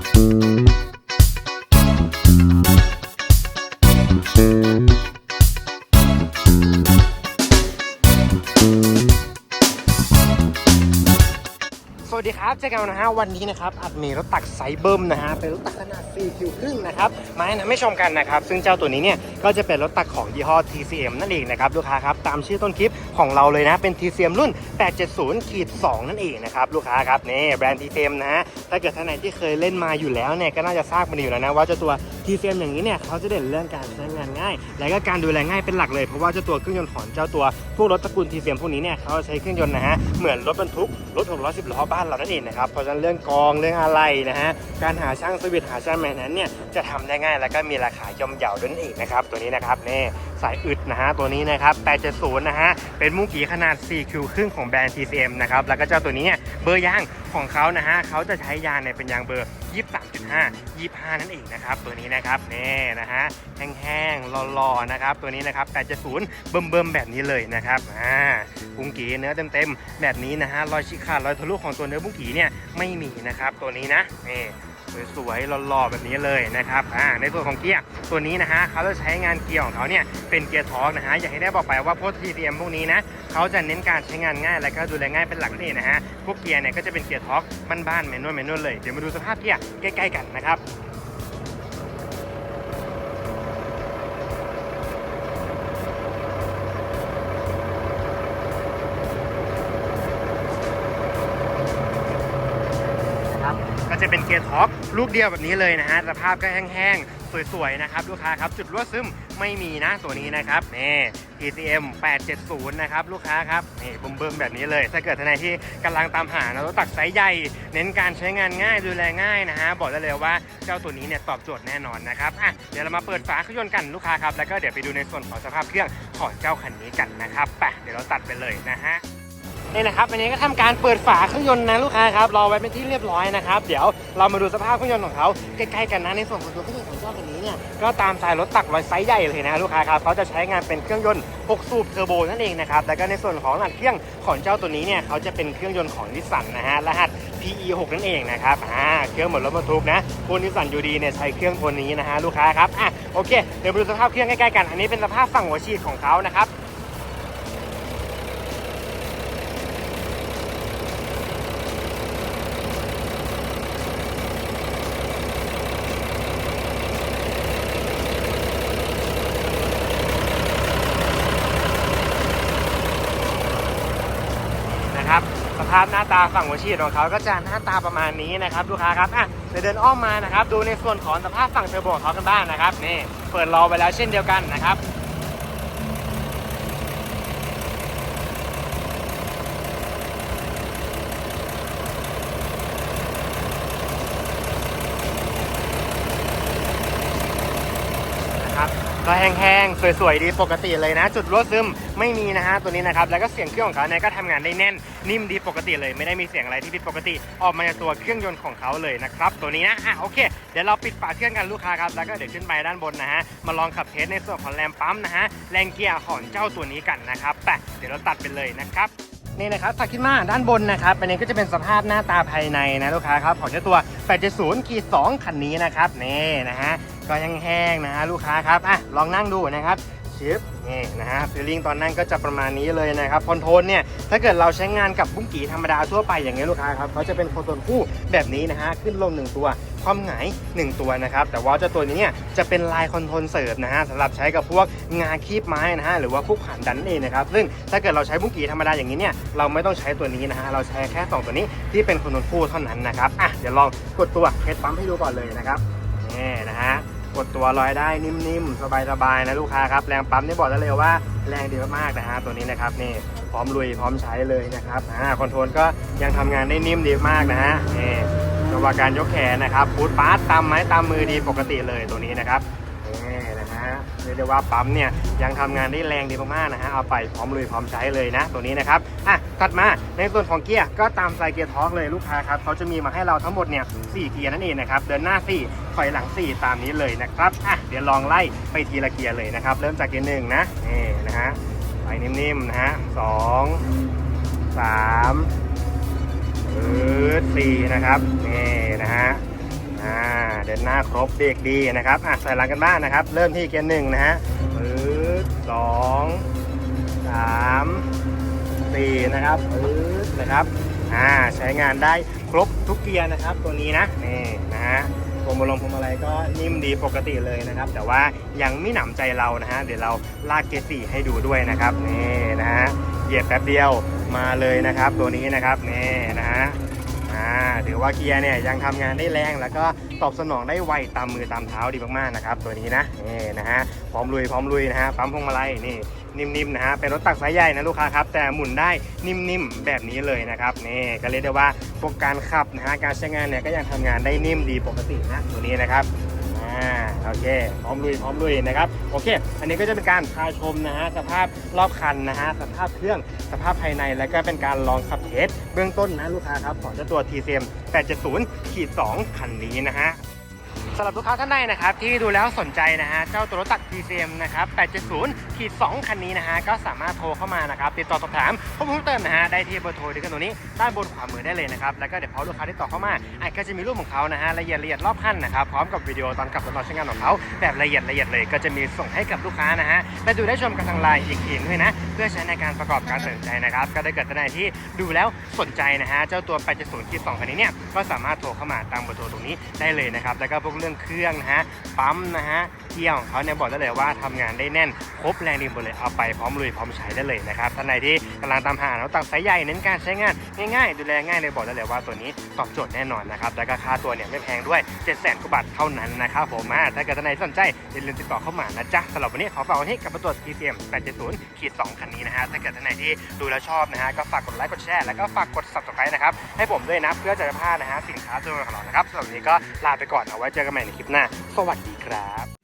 ส เจอกันะฮะวันนี้นะครับอัดมีรถตักไซเบิ้มนะฮะเป็นรถตักขนาด4คิวครึ่งนะครับมาให้นะไม่ชมกันนะครับ ซึ่งเจ้าตัวนี้เนี่ยก็จะเป็นรถตักของยี่ห้อ TCM นั่นเองนะครับลูกค้าครับตามชื่อต้นคลิปของเราเลยนะเป็น TCM รุ่น 870ขีด2นั่นเองนะครับลูกค้าครับนี่แบรนด์ TCM นะฮะถ้าเกิดท่านไหนที่เคยเล่นมาอยู่แล้วเนี่ยก็น่าจะทราบมันอยู่แล้วนะว่าเจ้าตัวทีเฟมอย่างนี้เนี่ยเขาจะเด่นเรื่องการใช้งานง่าย และก็การดูแลง่ายเป็นหลักเลยเพราะว่าเจ้าตัวเครื่องยนต์ของเจ้าตัวพวกรถตระกูลทีเฟมพวกนี้เนี่ยเขาใช้เครื่องยนต์นะฮะเหมือนรถบรรทุกรถ6ล้อ10ล้อบ้านเรานั่นเองนะครับเพราะฉะนั้นเรื่องกองเรื่องอะไรนะฮะการหาช่างสวิตหาช่างแมนนั้นเนี่ยจะทำได้ง่าย แล้วก็มีราคาย่อมเยาด้วยนั่นเองนะครับตัวนี้นะครับนี่ สายอึดนะฮะตัวนี้นะครับ870นะฮะเป็นมุ้งกีขนาด4คิวครึ่งของแบรนด์ TCM นะครับแล้วก็เจ้าตัวนี้เบอร์ยางของเขานะฮะเขาจะใช้ยางเนี่ยเป็นยางเบอร์ 23.5 25 นั่นเองนะครับตัวนี้นะครับนี่นะฮะแห้งๆหล่อๆนะครับตัวนี้นะครับ870เบิ่มๆแบบนี้เลยนะครับอ่าบุ้งกีเนื้อเต็มๆแบบนี้นะฮะรอยฉีกขาดรอยทะลุของตัวเนื้อบุ้งกีเนี่ยไม่มีนะครับตัวนี้นะนี่ สวยๆหล่อๆแบบนี้เลยนะครับอ่าในส่วนของเกียร์ตัวนี้นะฮะเขาจะใช้งานเกียร์ของเขาเนี่ยเป็นเกียร์ทอร์กนะฮะอย่างที่ได้บอกไปว่าพวก TCM พวกนี้นะเขาจะเน้นการใช้งานง่ายและก็ดูแลง่ายเป็นหลักนี่นะฮะพวกเกียร์เนี่ยก็จะเป็นเกียร์ทอร์กบ้านๆแมนนวลแมนนวลเลยเดี๋ยวมาดูสภาพเกียร์ใกล้ๆกันนะครับนะครับก็จะเป็นเกียร์ท็อป ลูกเดียวแบบนี้เลยนะฮะสภาพก็แห้งๆ สวยๆ นะครับลูกค้าครับ จุดรั่วซึมไม่มีนะตัวนี้นะครับนี่ TCM 870 นะครับลูกค้าครับนี่เบิ่มๆแบบนี้เลย ถ้าเกิดท่านใดที่กำลังตามหานะรถตักไซส์ใหญ่ เน้นการใช้งานง่ายดูแลง่ายนะฮะบอกได้เลยว่าเจ้าตัวนี้เนี่ยตอบโจทย์แน่นอนนะครับอะเดี๋ยวเรามาเปิดฝาเครื่องยนต์กันลูกค้าครับแล้วก็เดี๋ยวไปดูในส่วนของสภาพเครื่องของเจ้าคันนี้กันนะครับไปเดี๋ยวเราตัดไปเลยนะฮะ นี่นะครับอันนี้ก็ทำการเปิดฝาเครื่องยนต์นะลูกค้าครับรอไว้เป็นที่เรียบร้อยนะครับเดี๋ยวเรามาดูสภาพเครื่องยนต์ของเขาใกล้ๆกันนะในส่วนของตัวเครื่องยนต์ของเจ้าคันนี้เนี่ยก็ตามสายรถตักรอยไซส์ใหญ่เลยนะลูกค้าครับเขาจะใช้งานเป็นเครื่องยนต์ 6 สูบเทอร์โบนั่นเองนะครับแล้วก็ในส่วนของหลังเครื่องของเจ้าตัวนี้เนี่ยเขาจะเป็นเครื่องยนต์ของนิสสันนะฮะรหัส PE6 นั่นเองนะครับอ่าเครื่องเหมือนรถบรรทุกนะพวกนิสสันยูดีเนี่ยใช้เครื่องตัวนี้นะฮะลูกค้าครับอะโอเคเดี๋ยวมาดูสภาพเครื่องใกล้ๆกัน อันนี้เป็นสภาพฝั่งหัวฉีดของเขานะครับ นะ ครับหน้าตาฝั่งหัวฉีดของเขาก็จะหน้าตาประมาณนี้นะครับลูกค้าครับอะเดี๋ยวเดินอ้อมมานะครับดูในส่วนของสภาพฝั่งเทอร์โบของเขากันบ้างนะครับนี่เปิดรอไปแล้วเช่นเดียวกันนะครับนะครับ ก็แห้งๆ สวยๆ ดีปกติเลยนะ จุดรั่วซึมไม่มีนะฮะตัวนี้นะครับ แล้วก็เสียงเครื่องของเขาเนี่ยก็ทำงานได้แน่นนิ่มดีปกติเลย ไม่ได้มีเสียงอะไรที่ผิดปกติ ออกมาจากตัวเครื่องยนต์ของเขาเลยนะครับ ตัวนี้นะอะโอเค เดี๋ยวเราปิดฝาเครื่องกันลูกค้าครับ แล้วก็เดี๋ยวขึ้นไปด้านบนนะฮะ มาลองขับเทสในส่วนของแรมปั๊มนะฮะ แรงเกียร์ของเจ้าตัวนี้กันนะครับไปเดี๋ยวเราตัดไปเลยนะครับนี่นะครับถัดขึ้นมาด้านบนนะครับอันนี้ก็จะเป็นสภาพหน้าตาภายในนะลูกค้าครับของเจ้าตัว 870ขีด2คันนี้นะครับนี่นะฮะ ก็ยังแห้งนะฮะลูกค้าครับอะลองนั่งดูนะครับชิปนี่นะฮะฟีลลิ่งตอนนั่งก็จะประมาณนี้เลยนะครับคอนโทรลเนี่ยถ้าเกิดเราใช้งานกับบุ้งกีธรรมดาทั่วไปอย่างเงี้ยลูกค้าครับเขาจะเป็นคอนโทรลคู่แบบนี้นะฮะขึ้นลงหนึ่งตัวความหงายหนึ่งตัวนะครับแต่ว่าเจ้าตัวนี้เนี่ยจะเป็นลายคอนโทรลเสิริมนะฮะสำหรับใช้กับพวกงาคีบไม้นะฮะหรือว่าพวกผ่านดันนั่นเองนะครับซึ่งถ้าเกิดเราใช้บุ้งกีธรรมดาอย่างนี้เนี่ยเราไม่ต้องใช้ตัวนี้นะฮะเราใช้แค่สองตัวนี้ที่เป็นคอนโทรลคู่เท่านั้นนะครับอะเดี๋ยวลองกดตัวเฮดปั๊มให้ดูก่อนเลยนะครับนี่นะฮะ กดตัวลอยได้นิ่มๆ สบายๆนะลูกค้าครับแรงปั๊มนี่บอกได้เลยว่าแรงดีมากๆนะฮะตัวนี้นะครับนี่พร้อมลุยพร้อมใช้เลยนะครับอ่าคอนโทรลก็ยังทำงานได้นิ่มดีมากนะฮะนี่จังหวะการยกแขนนะครับฟูดปาร์ตตามไม้ตามมือดีปกติเลยตัวนี้นะครับ เรียกได้ว่าปั๊มเนี่ยยังทำงานได้แรงดีมากๆนะฮะเอาไปพร้อมลุยพร้อมใช้เลยนะ ตัวนี้นะครับอะตัดมาในส่วนของเกียร์ก็ตามไซเกียร์ทอร์กเลยลูกค้าครับเขาจะมีมาให้เราทั้งหมดเนี่ยสี่เกียร์นั่นเองนะครับเดินหน้า 4 ถอยหลัง 4 ตามนี้เลยนะครับอะเดี๋ยวลองไล่ไปทีละเกียร์เลยนะครับเริ่มจากเกียร์หนึ่งนะนี่นะฮะไปนิ่มๆนะฮะสองสามสี่นะครับนี่นะฮะ อ่าดินหน้าครบเบรกดีนะครับอะใส่หลังกันบ้างนะครับ เริ่มที่เกียร์หนึ่งนะฮะปื๊ดสองสามสี่นะครับปื๊ดนะครับอ่าใช้งานได้ครบทุกเกียร์นะครับ ตัวนี้นะนี่นะฮะพวงมาลงพวงมาลัยก็นิ่มดีปกติเลยนะครับ แต่ว่ายังไม่หนำใจเรานะฮะเดี๋ยวเราลากเกียร์สี่ให้ดูด้วยนะครับนี่นะฮะเหยียบแป๊บเดียวมาเลยนะครับ ตัวนี้นะครับนี่นะฮะ ถือว่าเกียร์เนี่ยยังทำงานได้แรง แล้วก็ตอบสนองได้ไวตามมือตามเท้าดีมากๆนะครับตัวนี้นะนี่นะฮะพร้อมลุยพร้อมลุยนะฮะปั๊มพวงมาลัยนี่นิ่มๆนะฮะเป็นรถตักสายใหญ่นะลูกค้าครับแต่หมุนได้นิ่มๆแบบนี้เลยนะครับนี่ก็เรียกได้ว่าพวกการขับนะฮะการใช้งานเนี่ยก็ยังทำงานได้นิ่มดีปกตินะตัวนี้นะครับ อ่าโอเคพร้อมลุยพร้อมลุยนะครับโอเค อันนี้ก็จะเป็นการพาชมนะฮะสภาพรอบคันนะฮะสภาพเครื่องสภาพภายในแล้วก็เป็นการลองขับเทสเบื้องต้นนะลูกค้าครับของเจ้าตัว TCM 870ขีด2คันนี้นะฮะ สำหรับลูกค้าท่านใดนะครับที่ดูแล้วสนใจนะฮะเจ้าตัวรถตัก TCM นะครับ 870ขีด2คันนี้นะฮะก็สามารถโทรเข้ามานะครับติดต่อสอบถามข้อมูลเพิ่มเติมนะฮะได้ที่เบอร์โทรที่ขึ้นตรงนี้ด้านบนขวามือได้เลยนะครับแล้วก็เดี๋ยวพอลูกค้าที่ต่อเข้ามาอาจก็จะมีรูปของเขานะฮะละเอียดละเอียดรอบคันนะครับพร้อมกับวิดีโอตอนขับรถใช้งานของเขาแบบละเอียดละเอียดเลยก็จะมีส่งให้กับลูกค้านะฮะและดูได้ชมกันทางไลน์อีกทีด้วยนะเพื่อใช้ในการประกอบการตัดสินใจนะครับก็ได้เกิดท่านใดที่ดูแล้วสนใจนะฮะเจ้าตัว 870คิด2คันนี้เนี่ยก็สามารถโทรเข้ามาตามเบอร์โทรตรงนี้ได้เลยนะครับแล้วก็พวกรื่องเครื่องนะฮะปั๊มนะฮะ เกียร์ของเขาเนี่ยบอกได้เลยว่าทำงานได้แน่น ครบแรงดีหมดเลยเอาไปพร้อมลุยพร้อมใช้ได้เลยนะครับท่านใดที่กำลังตามหารถตักสายใหญ่เน้นการใช้งานง่ายๆ ดูแลง่ายเลยบอกได้เลยว่าตัวนี้ตอบโจทย์แน่นอนนะครับแล้วก็ค่าตัวเนี่ยไม่แพงด้วย 7 0 0 0 0กว่าบาทเท่านั้นนะครับผมถ้าเกิดท่านใดสนใจอย่าลืมติดต่อเข้ามานะจ๊ะสำหรับวันนี้ขอฝากไว้ที่กับตัว TCM 870ขีด2คันนี้นะฮะถ้าเกิดท่านใดที่ดูแล้วชอบนะฮะก็ฝากกดไลค์กดแชร์แล้วก็ฝากกด subscribe นะครับให้ผมด้วยนะเพื่อจะไม่พลาดนะฮะสินค้าตัวของเรานะครับสำหรับวันนี้ก็ลาไปก่อนเอาไว้เจอกันใหม่ในคลิปหน้า สวัสดีครับ